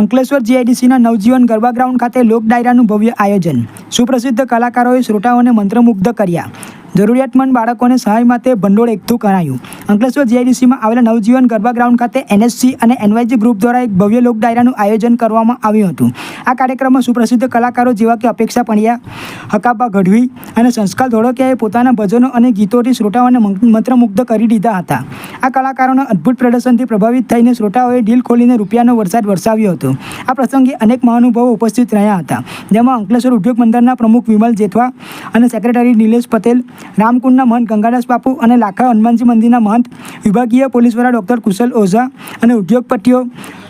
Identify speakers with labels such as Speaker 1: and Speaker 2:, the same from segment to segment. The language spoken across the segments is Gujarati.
Speaker 1: અંકલેશ્વર જીઆઈડીસીના નવજીવન ગરબા ગ્રાઉન્ડ ખાતે લોક ડાયરાનું ભવ્ય આયોજન. સુપ્રસિદ્ધ કલાકારોએ શ્રોતાઓને મંત્રમુગ્ધ કર્યા. જરૂરિયાતમંદ બાળકોને સહાય માટે ભંડોળ એકઠું કરાયું. અંકલેશ્વર જીઆઈડીસીમાં આવેલા નવજીવન ગરબા ગ્રાઉન્ડ ખાતે એનએસસી અને એનવાયજી ગ્રુપ દ્વારા એક ભવ્ય લોક ડાયરાનું આયોજન કરવામાં આવ્યું હતું. આ કાર્યક્રમમાં સુપ્રસિદ્ધ કલાકારો જેવા કે અપેક્ષા પંડ્યા, હકાબા ગઢવી અને સંસ્કાર ધોળકિયાએ પોતાના ભજનો અને ગીતોથી શ્રોતાઓને મંત્ર- મંત્રમુગ્ધ કરી દીધા હતા. આ કલાકારોના અદ્ભુત પ્રદર્શનથી પ્રભાવિત થઈને શ્રોતાઓએ દિલ ખોલીને રૂપિયાનો વરસાદ વરસાવ્યો હતો. આ પ્રસંગે અનેક મહાનુભાવો ઉપસ્થિત રહ્યા હતા, જેમાં અંકલેશ્વર ઉદ્યોગ મંડળના પ્રમુખ વિમલ જેઠવા અને સેક્રેટરી નિલેશ પટેલ રામકુંડના મહંત ગંગાદાસ બાપુ અને લાખા હનુમાનજી મંદિરના મહંત, વિભાગીય પોલીસવાળા ડૉક્ટર કુશલ ઓઝા અને ઉદ્યોગપતિઓ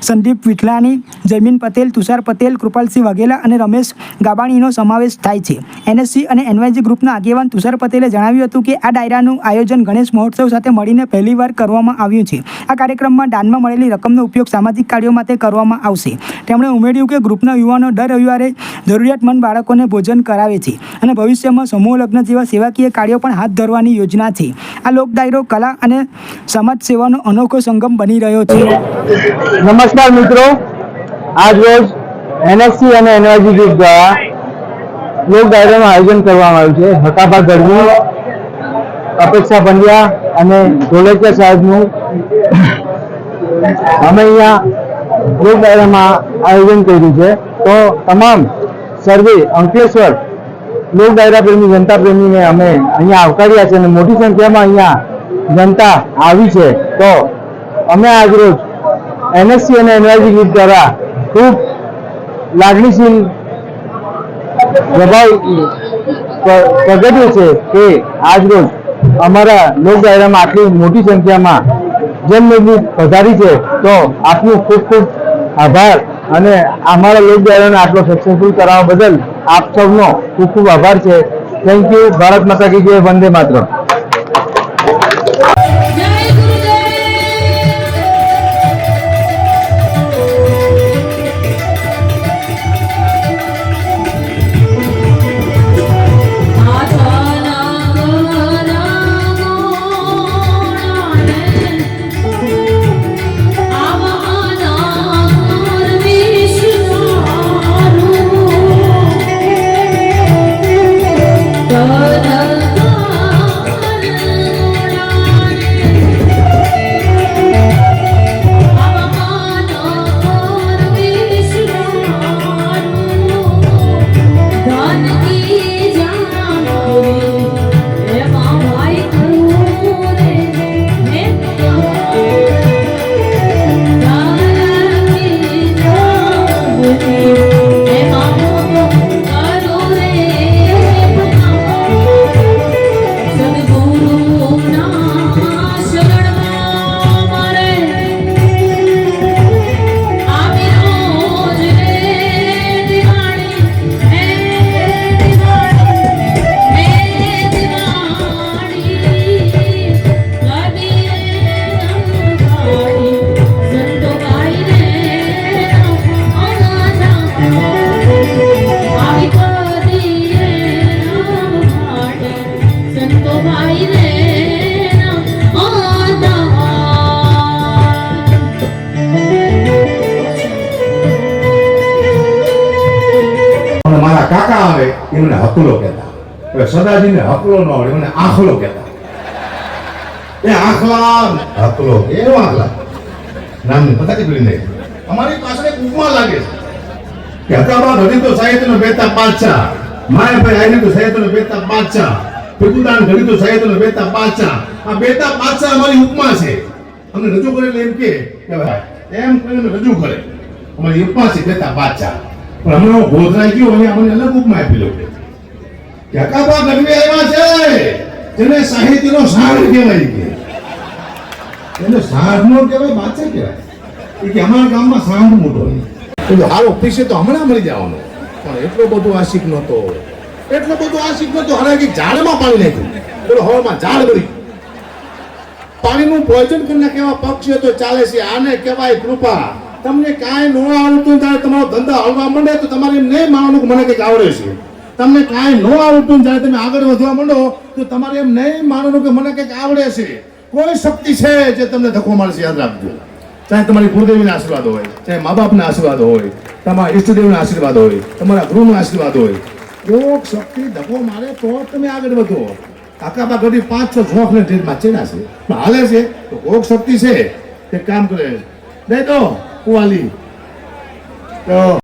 Speaker 1: સંદીપ વિઠલાની જયમીન પટેલ, તુષાર પટેલ, કૃપાલસિંહ વઘેલા અને રમેશ ગાબાણીનો સમાવેશ થાય છે. એનએસસી અને એનવાયજી ગ્રુપના આગેવાન તુષાર પટેલે જણાવ્યું હતું કે આ ડાયરાનું આયોજન ગણેશ મહોત્સવ સાથે મળીને પહેલીવાર કરવામાં આવ્યું છે. આ કાર્યક્રમમાં દાનમાં મળેલી રકમનો ઉપયોગ સામાજિક કાર્યો માટે કરવામાં આવશે. તેમણે ઉમેર્યું કે ગ્રુપના યુવાનો દર રવિવારે જરૂરિયાતમંદ બાળકોને ભોજન કરાવે છે અને ભવિષ્યમાં સમૂહ લગ્ન જેવા સેવાકીય કાર્યો પણ હાથ ધરવાની યોજના છે. આ લોક ડાયરો કલા અને સમાજ સેવાનો અનોખો સંગમ બની રહ્યો છે.
Speaker 2: નમસ્કાર મિત્રો. આજ રોજ એનએસસી અને એનઆરજી ગ્રુપ દ્વારા લોક ડાયરાનું આયોજન કરવામાં આવ્યું છે. હકાભા ગઢવી, અપેક્ષા પંડ્યા અને ઢોલકિયા સાહેબનું અમે અહીંયા લોક ડાયરામાં આયોજન કર્યું છે. તો તમામ સર્વે અંકલેશ્વર લોક ડાયરા પ્રેમી, જનતા પ્રેમીને અમે અહીંયા આવકાર્યા છે અને મોટી સંખ્યામાં અહીંયા જનતા આવી છે. તો અમે આજરોજ એનએસસી અને એનઆરજી ગ્રુપ દ્વારા ખૂબ લાગણીશીલ પ્રભાવ પ્રગટ્યો છે કે આજરોજ અમારા લોક દાયરામાં આટલી મોટી સંખ્યામાં જનમેદની પધારી છે. તો આપનું ખૂબ ખૂબ આભાર. અને અમારા લોક દાયરાને આટલો સક્સેસફુલ કરાવવા બદલ આપ સૌનો ખૂબ ખૂબ આભાર છે. થેન્ક યુ ભારત માતા કી જય. વંદે માતરમ.
Speaker 3: મારા
Speaker 4: કાકા આવે, એમને મને હકલો કહેતા. હવે સદાજીને હકલો ન આવડે, એમને આખલો કહેતા. એ આખલા હકલો, એવો આખલા. નામની પતા કેટલી નહીં અમારી પાસે એક ઉપમા લાગે છે. કે તો સાહિત્યનો બેતા પાછા. માયાભાઈ આઈને તો સાહિત્યનો બેતા પાછા. ભીખુદાન ઘડી તો સાહિત્યનો બેતા પાછા. આ બેતા પાછા અમારી ઉપમા છે. અમને રજૂ કરેલ એમ કે ભાઈ, એમ કરીને રજૂ કરે. અમારી ઉપમા છે, બેતા પાછા. પણ હમણાં ગોધરાઈ ગયો અને અમને અલગ ઉપમા આપી લો કે હકાબા ગઢવી આવ્યા છે. જેને સાહિત્યનો સાર કહેવાય કે. એને સાર નો કહેવાય બાચા કહેવાય. કે અમારા ગામમાં સાંભ મોટો હારો પીસે તો હમણાં મળી જવાનો. પણ એટલો બધો આશિક નહોતો. એટલો બધો આશિક નહોતો હારે કે ઝાડમાં પાણી નાખ્યું. પેલો હવામાં ઝાડ ભરી. પાણીનું ભોજન કરીને કેવા પક્ષીઓ તો ચાલે છે, આને કહેવાય કૃપા. તમને કાંઈ ન આવડતું ત્યારે તમારો ધંધા હલવા માંડે તો તમારે એમ નહીં માનવાનું મને કંઈક આવડે છે. તમને કાંઈ ન આવડતું જ્યારે તમે આગળ વધવા માંડો તો તમારે એમ નહીં માનવાનું કે મને કંઈક આવડે છે. કોઈ શક્તિ છે જે તમને ધક્કો મારશે, યાદ રાખજો. ચાહે તમારી ગુરુદેવીના આશીર્વાદ હોય, ચાહે મા બાપના આશીર્વાદ હોય, તમારા ઈષ્ટદેવના આશીર્વાદ હોય, તમારા ગુરુના આશીર્વાદ હોય. યોગ શક્તિ ધક્કો મારે તો તમે આગળ વધો. કાકા બા ઘડી પાંચ, છ ઝોંક ને ટ્રેનમાં ચડ્યા છે. હાલે છે, તો યોગ શક્તિ છે. તે કામ કરે. દે તો કુવાલી. તો